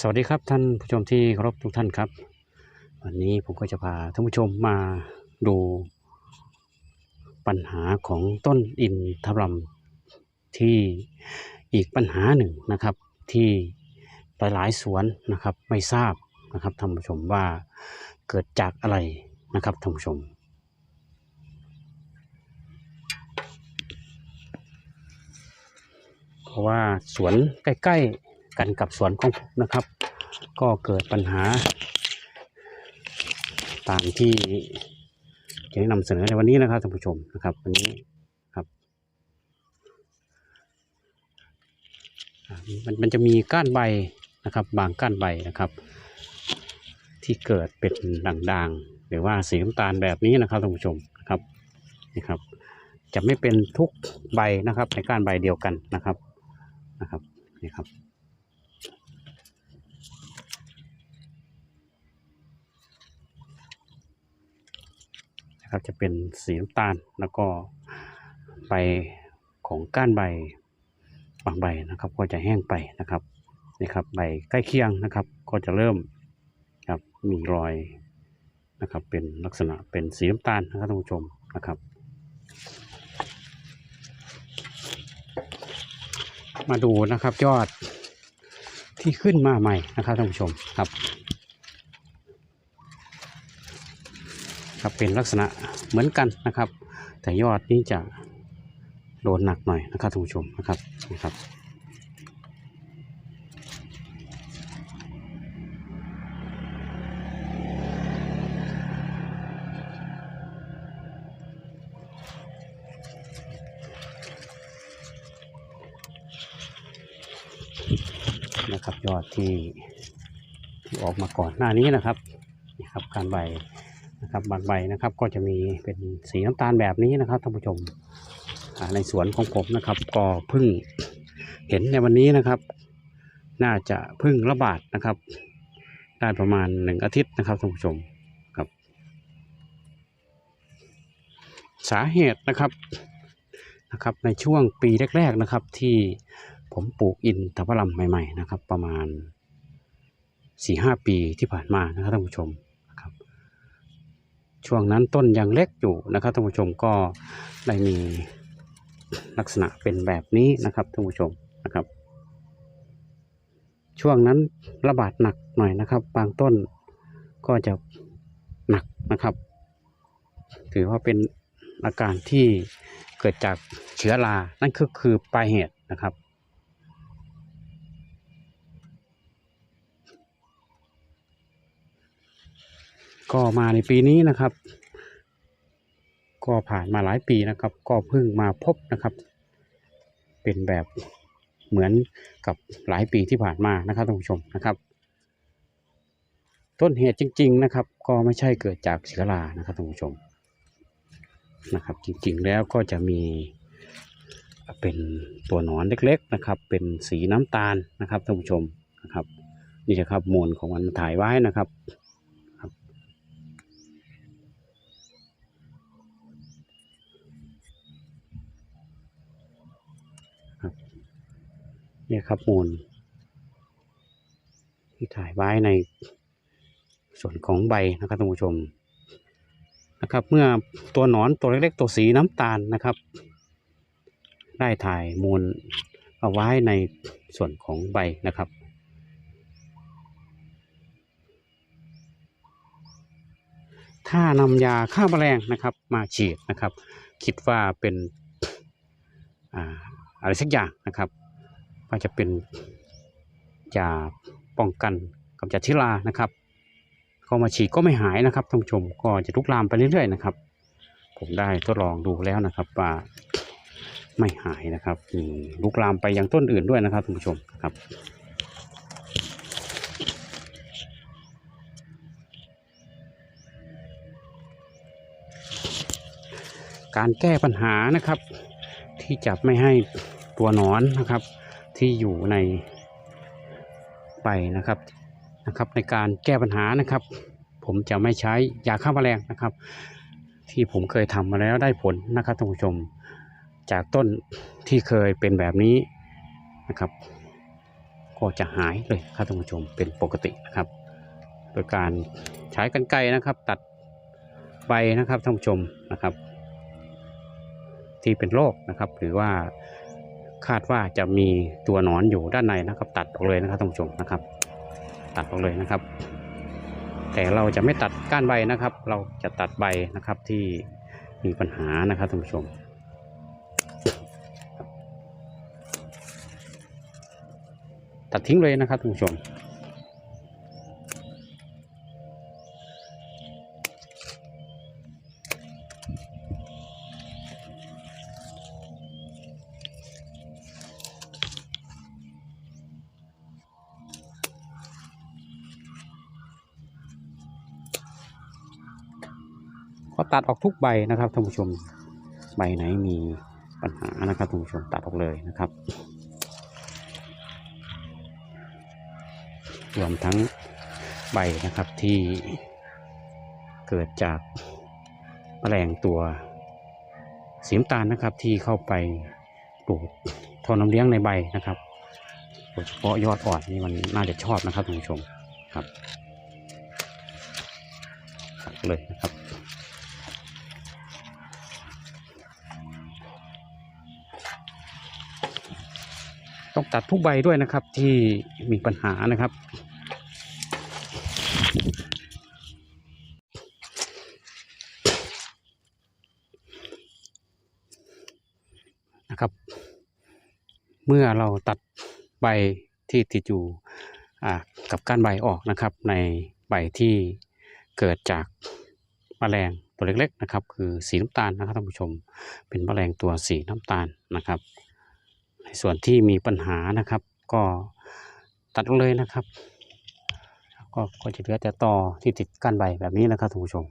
สวัสดีครับท่านผู้ชมที่เคารพทุกท่านครับ วันนี้ผมก็จะพาท่านผู้ชมมาดูปัญหาของต้นอินทผลัมที่อีกปัญหาหนึ่งนะครับ ที่หลายๆสวนนะครับไม่ทราบนะครับท่านผู้ชมว่าเกิดจากอะไรนะครับท่านผู้ชมเพราะว่าสวนใกล้ๆ กันกับสวนของผมนะครับ ก็เกิดปัญหาตามที่จะนำเสนอในวันนี้นะครับท่านผู้ชมนะครับวันนี้ครับมันมันจะมีก้านใบนะครับ บางก้านใบนะครับ ที่เกิดเป็นด่างๆ หรือว่าสีน้ำตาลแบบนี้นะครับท่านผู้ชมนะครับนี่ครับ จะไม่เป็นทุกใบนะครับในก้านใบเดียวกันนะครับนะครับนี่ครับ นะครับจะเป็นสีน้ำตาลแล้วก็ใบของก้านใบบางใบนะครับ ก็จะแห้งไปนะครับนี่ครับใบใกล้เคียงนะครับ ก็จะเริ่มครับมีรอยนะครับ เป็นลักษณะเป็นสีน้ำตาลนะครับท่านผู้ชมนะครับ มาดูนะครับยอดที่ขึ้นมาใหม่นะครับท่านผู้ชมครับ ครับเป็นลักษณะเหมือนกันนะครับ แต่ยอดนี้จะโดนหนักหน่อยนะครับท่านผู้ชมนะครับนะครับนะครับยอดที่ที่ออกมาก่อนหน้านี้นะครับนี่ครับการใบ นะครับบางใบนะครับก็จะมีเป็นสีน้ำตาลแบบนี้นะครับท่านผู้ชมในสวนของผมนะครับ ก็เพิ่งเห็นในวันนี้นะครับ น่าจะเพิ่งระบาดนะครับ ได้ประมาณหนึ่งอาทิตย์นะครับท่านผู้ชมครับ สาเหตุนะครับนะครับ ในช่วงปีแรก ๆนะครับ ที่ผมปลูกอินทผลัมใหม่ ๆ นะครับ ประมาณสี่ห้าปีที่ผ่านมานะครับท่านผู้ชม ช่วงนั้นต้นยังเล็กอยู่นะครับท่านผู้ชมก็ได้มีลักษณะเป็นแบบนี้นะครับท่านผู้ชมนะครับ ช่วงนั้นระบาดหนักหน่อยนะครับ บางต้นก็จะหนักนะครับ ถือว่าเป็นอาการที่เกิดจากเชื้อรา นั่นก็คือปลายเหตุนะครับ ก็มาในปีนี้นะครับ ก็ผ่านมาหลายปีนะครับ ก็เพิ่งมาพบนะครับ เป็นแบบเหมือนกับหลายปีที่ผ่านมานะครับท่านผู้ชมนะครับ ต้นเหตุจริง ๆนะครับ ก็ไม่ใช่เกิดจากเชื้อรานะครับท่านผู้ชมนะครับ จริงๆแล้วก็จะมีเป็นตัวหนอนเล็กๆนะครับ เป็นสีน้ำตาลนะครับท่านผู้ชมนะครับ นี่นะครับมูลของมันถ่ายไว้นะครับ เนี่ยครับมูล ที่ถ่ายไว้ในส่วนของใบนะครับท่านผู้ชมนะครับ เมื่อตัวหนอนตัวเล็กๆ ตัวสีน้ำตาลนะครับ ได้ถ่ายมูลเอาไว้ในส่วนของใบนะครับถ้านำยาฆ่าแมลงนะครับ มาฉีดนะครับ คิดว่าเป็น อ่า อะไรสักอย่างนะครับ ว่าจะเป็นยาป้องกันกำจัดเชื้อรานะครับก็มาฉีดก็ไม่หายนะครับท่านผู้ชมก็จะลุกลามไปเรื่อยๆนะครับ ผมได้ทดลองดูแล้วนะครับว่าไม่หายนะครับลุกลามไปยังต้นอื่นด้วยนะครับท่านผู้ชมครับการแก้ปัญหานะครับ ที่จะไม่ให้ตัวหนอนนะครับ ที่อยู่ในใบนะครับนะครับ ในการแก้ปัญหานะครับ ผมจะไม่ใช้ยาฆ่าแมลงนะครับ ที่ผมเคยทำมาแล้วได้ผลนะครับท่านผู้ชม จากต้นที่เคยเป็นแบบนี้นะครับ ก็จะหายเลยครับท่านผู้ชมเป็นปกตินะครับ โดยการใช้กรรไกรนะครับ ตัดใบนะครับท่านผู้ชมนะครับ ที่เป็นโรคนะครับ หรือว่า คาดว่าจะมีตัวหนอนอยู่ด้านในนะครับ ตัดออกเลยนะครับท่านผู้ชมนะครับ ตัดออกเลยนะครับ แต่เราจะไม่ตัดก้านใบนะครับ เราจะตัดใบนะครับที่มีปัญหานะครับท่านผู้ชมตัดทิ้งเลยนะครับท่านผู้ชม ก็ตัดออกทุกใบนะครับท่านผู้ชมใบไหนมีปัญหานะครับท่านผู้ชมตัดออกเลยนะครับรวมทั้งใบนะครับที่เกิดจากแมลงตัวสีน้ำตาลนะครับที่เข้าไปปลูกทอน้ำเลี้ยงในใบนะครับโดยเฉพาะยอดอ่อนนี่มันน่าจะชอบนะครับท่านผู้ชมครับเลยนะครับ ต้องตัดทุกใบด้วยนะครับที่มีปัญหานะครับ นะครับ เมื่อเราตัดใบที่ติดอยู่อ่ากับก้านใบออกนะครับ ในใบที่เกิดจากแมลงตัวเล็กๆนะครับ คือสีน้ำตาลนะครับท่านผู้ชมเป็นแมลงตัวสีน้ำตาลนะครับ ส่วนที่มีปัญหานะครับ ก็ตัดลงเลยนะครับ ก็ก็จะเหลือแต่ตอที่ติดก้านใบแบบนี้นะครับท่านผู้ชม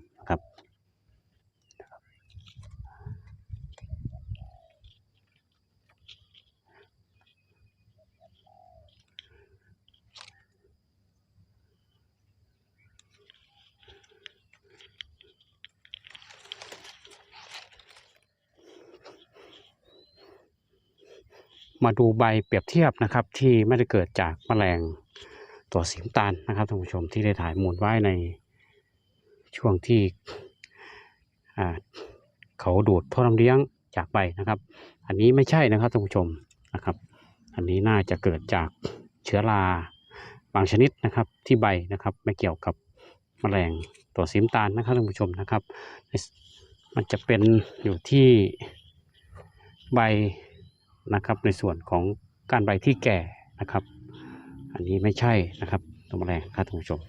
มาดูใบเปรียบเทียบนะครับ ที่ไม่ได้เกิดจากแมลงตัวสีน้ำตาลนะครับท่านผู้ชมที่ได้ถ่ายมูลไว้ในช่วงที่เขาดูดท่อน้ำเลี้ยงจากใบนะครับ อันนี้ไม่ใช่นะครับท่านผู้ชมนะครับ อันนี้น่าจะเกิดจากเชื้อราบางชนิดนะครับ ที่ใบนะครับไม่เกี่ยวกับแมลงตัวสีน้ำตาลนะครับท่านผู้ชมนะครับ มันจะเป็นอยู่ที่ใบ นะครับ ในส่วนของการใบที่แก่นะครับ อันนี้ไม่ใช่นะครับตัวแมลงครับท่านผู้ชม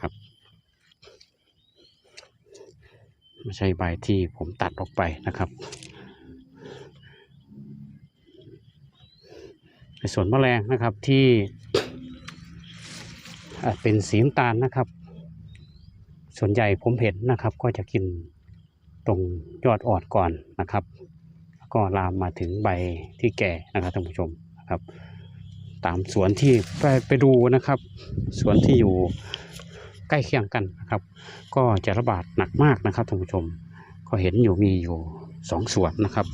ครับไม่ใช่ใบที่ผมตัดออกไปนะครับ ในส่วนแมลงนะครับที่เป็นสีน้ำตาลนะครับ ส่วนใหญ่ผมเห็นนะครับ ก็จะกินตรงยอดออนก่อนนะครับ ก็ลามมาถึงใบที่แก่นะครับท่านผู้ชมนะครับ ตามสวนที่ไปไปดูนะครับ สวนที่อยู่ใกล้เคียงกันนะครับ ก็จะระบาดหนักมากนะครับท่านผู้ชม ก็เห็นอยู่มีอยู่สองสวนนะครับ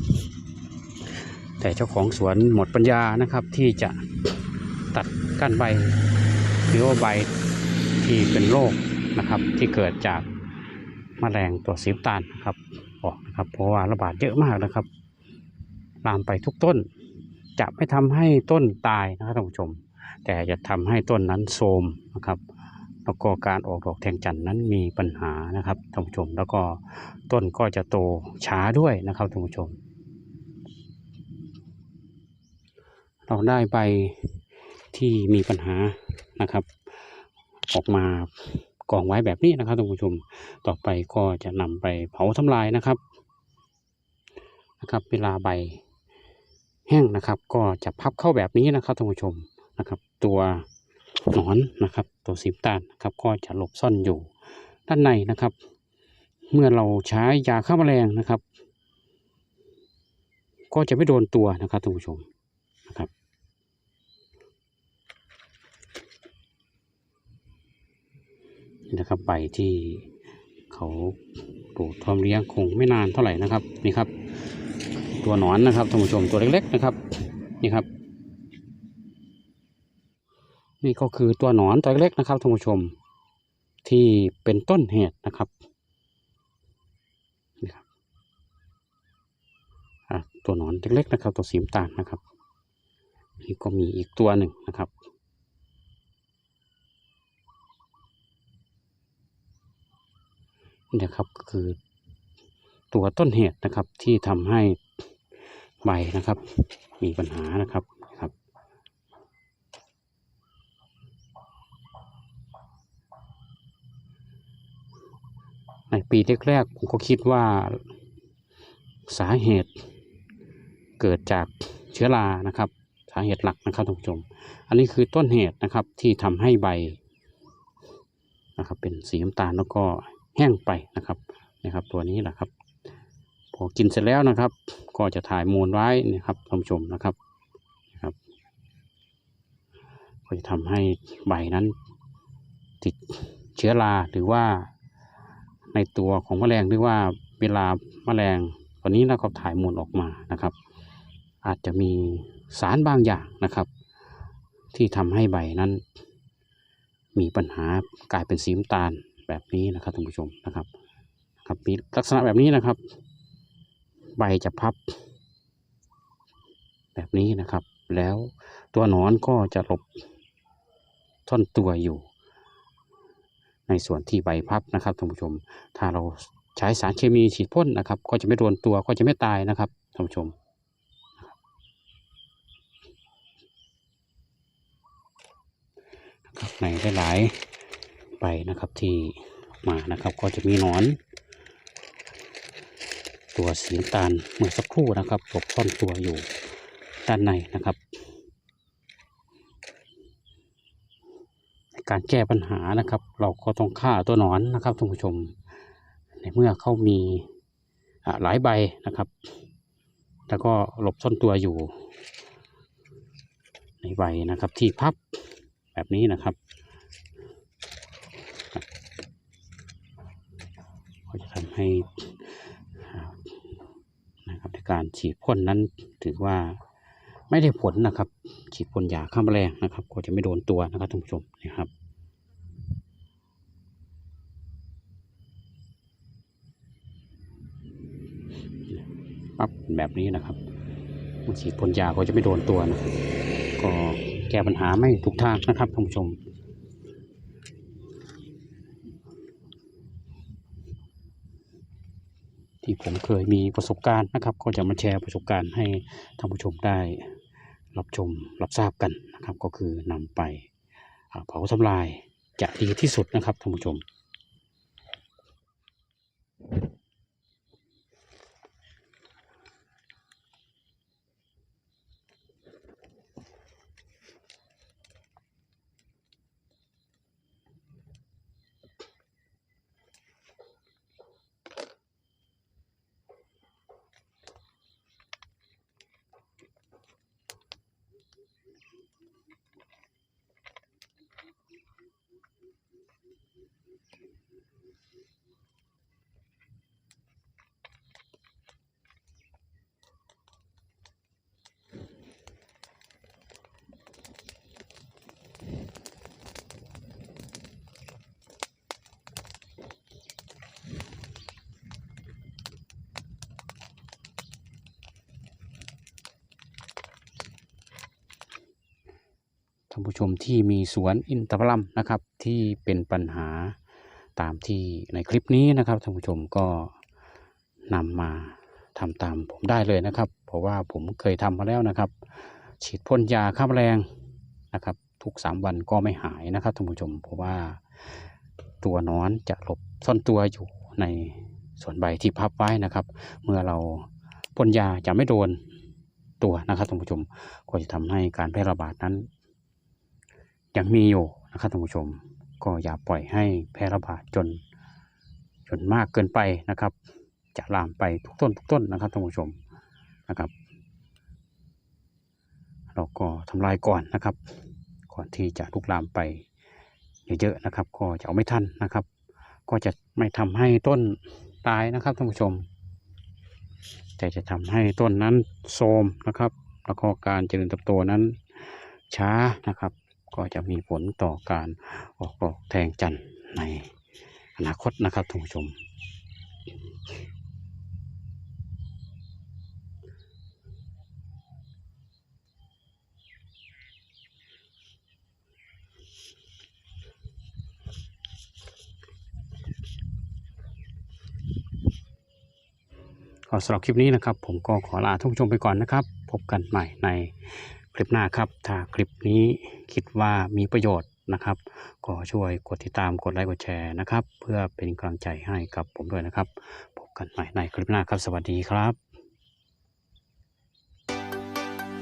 แต่เจ้าของสวนหมดปัญญานะครับที่จะตัดก้านใบหรือว่าใบที่เป็นโรคนะครับ ที่เกิดจากแมลงตัวสีตาลนะครับออกนะครับ เพราะว่าระบาดเยอะมากนะครับ ลามไปทุกต้น จะไม่ทำให้ต้นตายนะครับท่านผู้ชม แต่จะทำให้ต้นนั้นโทรมนะครับแล้วก็การออกดอกแทงจันทร์นั้นมีปัญหานะครับท่านผู้ชม แล้วก็ต้นก็จะโตช้าด้วยนะครับท่านผู้ชม เราได้ใบที่มีปัญหานะครับ ออกมากองไว้แบบนี้นะครับท่านผู้ชม ต่อไปก็จะนำไปเผาทำลายนะครับนะครับ เวลาใบ แห้งนะครับ ก็จะพับเข้าแบบนี้นะครับท่านผู้ชมนะครับ ตัวหนอนนะครับ ตัวสีตาลนะครับ ก็จะหลบซ่อนอยู่ด้านในนะครับ เมื่อเราใช้ยาฆ่าแมลงนะครับ ก็จะไม่โดนตัวนะครับท่านผู้ชมนะครับนี่นะครับใบที่เขาปลูกทอมเลี้ยงคงไม่นานเท่าไหร่นะครับนี่ครับ ตัวหนอนนะครับท่านผู้ชมตัวเล็กๆนะครับ นี่ครับ นี่ก็คือตัวหนอนตัวเล็กนะครับท่านผู้ชมที่เป็นต้นเหตุนะครับนี่ครับตัวหนอนเล็กๆนะครับ ตัวสีน้ำตาลนะครับนี่ก็มีอีกตัวหนึ่งนะครับนี่ครับก็คือตัวต้นเหตุนะครับที่ทำให้ ใบนะครับ มีปัญหานะครับครับ ในปีแรกๆผมก็คิดว่าสาเหตุเกิดจากเชื้อรานะครับ สาเหตุหลักนะครับท่านผู้ชม อันนี้คือต้นเหตุนะครับที่ทำให้ใบนะครับเป็นสีน้ำตาลแล้วก็แห้งไปนะครับนะครับ ตัวนี้แหละครับ พอกินเสร็จแล้วนะครับ ก็จะถ่ายมูลไว้นะครับท่านผู้ชมนะครับนะครับ ก็จะทำให้ใบนั้น ติดเชื้อราหรือว่าในตัวของแมลงหรือว่าเวลาแมลงตัวนี้นะครับถ่ายมูลออกมานะครับ อาจจะมีสารบางอย่างนะครับ ที่ทำให้ใบนั้น มีปัญหากลายเป็นสีน้ำตาลแบบนี้นะครับท่านผู้ชมนะครับครับมีลักษณะแบบนี้นะครับ ใบจะพับ แบบนี้นะครับ แล้วตัวหนอนก็จะหลบท่อนตัวอยู่ ในส่วนที่ใบพับนะครับท่านผู้ชม ถ้าเราใช้สารเคมีฉีดพ่นนะครับ ก็จะไม่โดนตัวก็จะไม่ตายนะครับท่านผู้ชมในหลายๆใบนะครับที่มานะครับ ก็จะมีหนอน ตัวสีน้ำตาลเมื่อสักครู่นะครับหลบซ่อนตัวอยู่ด้านในนะครับการแก้ปัญหานะครับ เราก็ต้องฆ่าตัวหนอนนะครับท่านผู้ชม ในเมื่อเขามีหลายใบนะครับ แล้วก็หลบซ่อนตัวอยู่ ในใบนะครับที่พับแบบนี้นะครับก็จะทำให้อ่านะครับใน การฉีดพ่นนั้นถือว่าไม่ได้ผลนะครับ ฉีดพ่นยาฆ่าแมลงนะครับ ก็จะไม่โดนตัวนะครับท่านผู้ชมนะครับปั๊บแบบนี้นะครับฉีดพ่นยาก็จะไม่โดนตัวนะก็แก้ปัญหาไม่ถูกทางนะครับท่านผู้ชม ที่ผมเคยมีประสบการณ์นะครับ ก็จะมาแชร์ประสบการณ์ให้ท่านผู้ชมได้ รับชมรับทราบกันนะครับ ก็คือนำไปเผาทำลายจะดีที่สุดนะครับท่านผู้ชมานผู้ชมที่มีสวนอินทผลัมนะครับ ที่เป็นปัญหาตามที่ในคลิปนี้นะครับท่านผู้ชมก็นำมาทำตามผมได้เลยนะครับ เพราะว่าผมเคยทำมาแล้วนะครับ ฉีดพ่นยาฆ่าแมลงนะครับ ทุกสามวันก็ไม่หายนะครับท่านผู้ชม เพราะว่าตัวนอนจะหลบซ่อนตัวอยู่ในส่วนใบที่พับไว้นะครับ เมื่อเราพ่นยาจะไม่โดนตัวนะครับท่านผู้ชมก็จะทำให้การแพร่ระบาดนั้น ยังมีอยู่นะครับท่านผู้ชม ก็อย่าปล่อยให้แพร่ระบาดจน จนมากเกินไปนะครับ จะลามไปทุกต้นทุกต้นนะครับท่านผู้ชมนะครับ เราก็ทำลายก่อนนะครับ ก่อนที่จะลุกลามไปเยอะๆนะครับ ก็จะเอาไม่ทันนะครับ ก็จะไม่ทำให้ต้นตายนะครับท่านผู้ชม แต่จะทำให้ต้นนั้นโทรมนะครับ แล้วก็การเจริญเติบโตนั้นช้านะครับ ก็จะมีผลต่อการออกดอกแทงจันทร์ในอนาคตนะครับท่านผู้ชมก็สำหรับคลิปนี้นะครับ ผมก็ขอลาท่านผู้ชมไปก่อนนะครับ พบกันใหม่ใน คลิปหน้าครับ ถ้าคลิปนี้คิดว่ามีประโยชน์นะครับก็ช่วยกดติดตามกดไลค์กดแชร์นะครับ เพื่อเป็นกำลังใจให้กับผมด้วยนะครับ พบกันใหม่ในคลิปหน้าครับ สวัสดีครับ